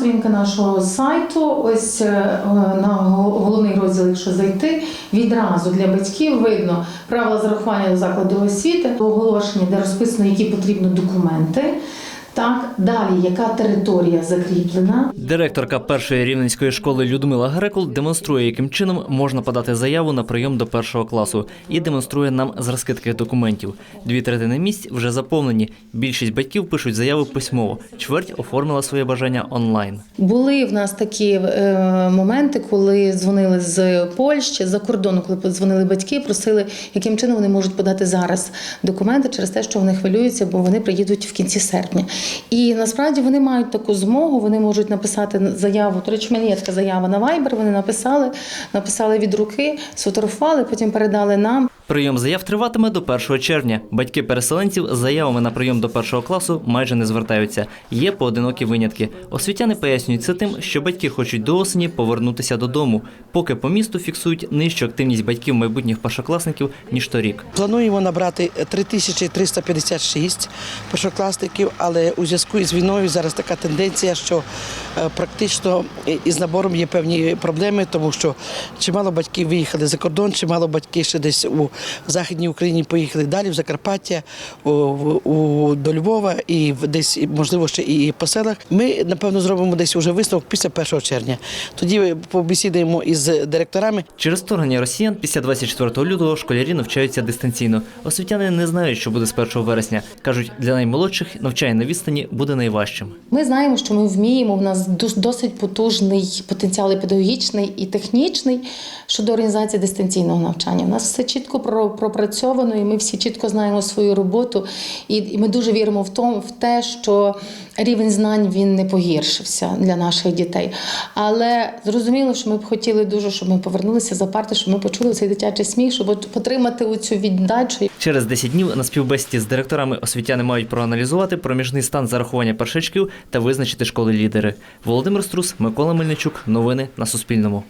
сторінка нашого сайту. Ось е, на головний розділ, якщо зайти, відразу для батьків видно правила зарахування до закладу освіти, оголошення, де розписано, які потрібні документи. Так, далі, яка територія закріплена, Директорка першої рівненської школи Людмила Грекул демонструє, яким чином можна подати заяву на прийом до першого класу, і демонструє нам зразки таких документів. Дві третини місць вже заповнені. Більшість батьків пишуть заяви письмово. Чверть оформила своє бажання онлайн. Були в нас такі е, моменти, коли дзвонили з Польщі, з-за кордону, коли подзвонили батьки, просили, яким чином вони можуть подати зараз документи через те, що вони хвилюються, бо вони приїдуть в кінці серпня. І насправді вони мають таку змогу, вони можуть написати заяву. До речі, в є така заява на Viber, Вони написали, написали від руки, сфотографували, потім передали нам. Прийом заяв триватиме до 1 червня. Батьки переселенців з заявами на прийом до першого класу майже не звертаються. Є поодинокі винятки. Освітяни пояснюють це тим, що батьки хочуть до осені повернутися додому, поки по місту фіксують нижчу активність батьків майбутніх першокласників ніж торік. Плануємо набрати 3356 першокласників, але у зв'язку із війною зараз така тенденція, що е, практично із набором є певні проблеми, тому що чимало батьків виїхали за кордон, чимало батьків ще десь у Західній Україні поїхали далі, в Закарпаття, у, у, до Львова і в- десь, можливо, ще і по селах. Ми, напевно, зробимо десь уже висновок після 1 червня. Тоді побесідуємо із директорами. Через вторгнення росіян після 24 лютого школярі навчаються дистанційно. Освітяни не знають, що буде з 1 вересня. кажуть, для наймолодших навчання на відстані буде найважчим. Ми знаємо, що ми вміємо. У нас дос- досить потужний потенціал і педагогічний і технічний щодо організації дистанційного навчання. У нас все чітко про- пропрацьовано, і ми всі чітко знаємо свою роботу. І, ми дуже віримо в тому, в те, що рівень знань він не погіршився для наших дітей. Але зрозуміло, що ми б хотіли дуже, щоб ми повернулися за парти, щоб ми почули цей дитячий сміх, щоб от отримати цю віддачу. Через 10 днів на співбесіді з директорами освітяни мають проаналізувати проміжний стан зарахування першачків та визначити школи лідери. Володимир Струс, Микола Мельничук. Новини на Суспільному.